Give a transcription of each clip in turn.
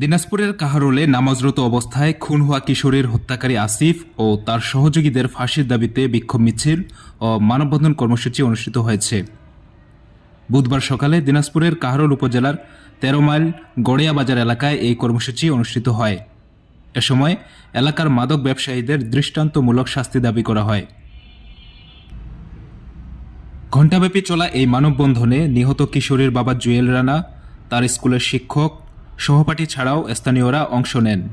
দিনাজপুরের কাহারোলে নামাজরত অবস্থায় খুন হওয়া কিশোরীর হত্যাকারী আসিফ ও তার সহযোগীদের ফাঁসির দাবিতে বিক্ষোভ মিছিল ও মানববন্ধন কর্মসূচি অনুষ্ঠিত হয়েছে। বুধবার সকালে দিনাজপুরের কাহারোল উপজেলার তেরো মাইল গড়িয়া বাজার এলাকায় এই কর্মসূচি অনুষ্ঠিত হয়। এ সময় এলাকার মাদক ব্যবসায়ীদের দৃষ্টান্তমূলক শাস্তি দাবি করা হয়। ঘণ্টাব্যাপী চলা এই মানববন্ধনে নিহত কিশোরীর বাবা জুয়েল রানা, তার স্কুলের শিক্ষক সহপাঠী ছাড়াও স্থানীয়রা অংশ নেন।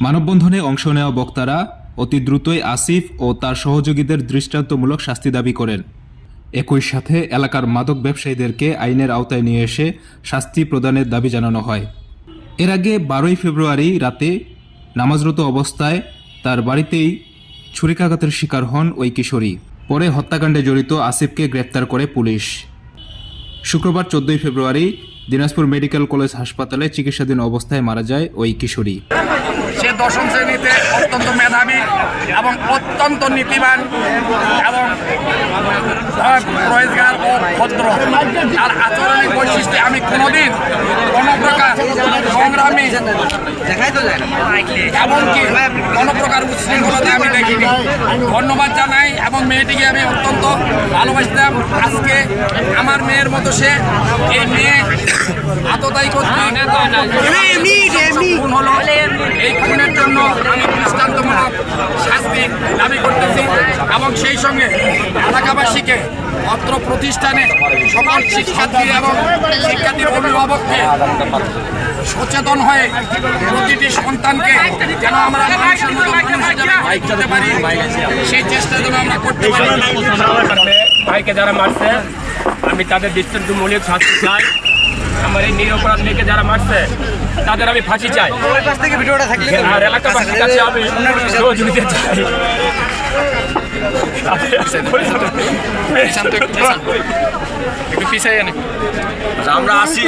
মানববন্ধনে অংশ নেওয়া বক্তারা অতি দ্রুতই আসিফ ও তার সহযোগীদের দৃষ্টান্তমূলক শাস্তি দাবি করেন। একই সাথে এলাকার মাদক ব্যবসায়ীদেরকে আইনের আওতায় নিয়ে এসে শাস্তি প্রদানের দাবি জানানো হয়। এর আগে বারোই ফেব্রুয়ারি রাতে নামাজরত অবস্থায় তার বাড়িতেই ছুরিকাঘাতের শিকার হন ওই কিশোরী। পরে হত্যাকাণ্ডে জড়িত আসিফকে গ্রেপ্তার করে পুলিশ। শুক্রবার চোদ্দই ফেব্রুয়ারি দিনাজপুর মেডিকেল কলেজ হাসপাতালে চিকিৎসাধীন অবস্থায় মারা যায় ওই কিশোরী। সে দশম শ্রেণীতে অত্যন্ত মেধাবী এবং অত্যন্ত নীতিবান এবং রোজগার ও ভদ্র। তার আচরণিক বৈশিষ্ট্যে আমি কোনোদিন এমনকি কোনো প্রকার উচ্ছৃঙ্খলতা আমি দেখিনি। ধন্যবাদ জানাই এবং মেয়েটিকে আমি অত্যন্ত ভালোবাসতাম। আজকে আমার মেয়ের মতো সে এই মেয়ে আততাই করতে খুন হলো। এই খুনের জন্য আমি দৃষ্টান্তমূলক শাস্তি দাবি করতেছি এবং সেই সঙ্গে এলাকাবাসীকে অত্র প্রতিষ্ঠানে সকল শিক্ষার্থী এবং শিক্ষার্থীর অভিভাবককে সচেতন হয়ে প্রতিটি সন্তানকে যেন আমরা মানুষের মতো মানুষ হিসেবে তুলতে পারি। সেই চেষ্টা যেন আমরা করতে পারি। ভাইকে যারা মারছে আমি তাদের দৃষ্টান্তমূলক শাস্তি চাই। আমার এই নিরপরাধ মেয়েকে যারা মারছে তাদের আমি ফাঁসি চাই। আর এলাকাবাসীর কাছে আমি সহযোগিতা চাই। একটু পিছিয়ে এনে আমরা আসি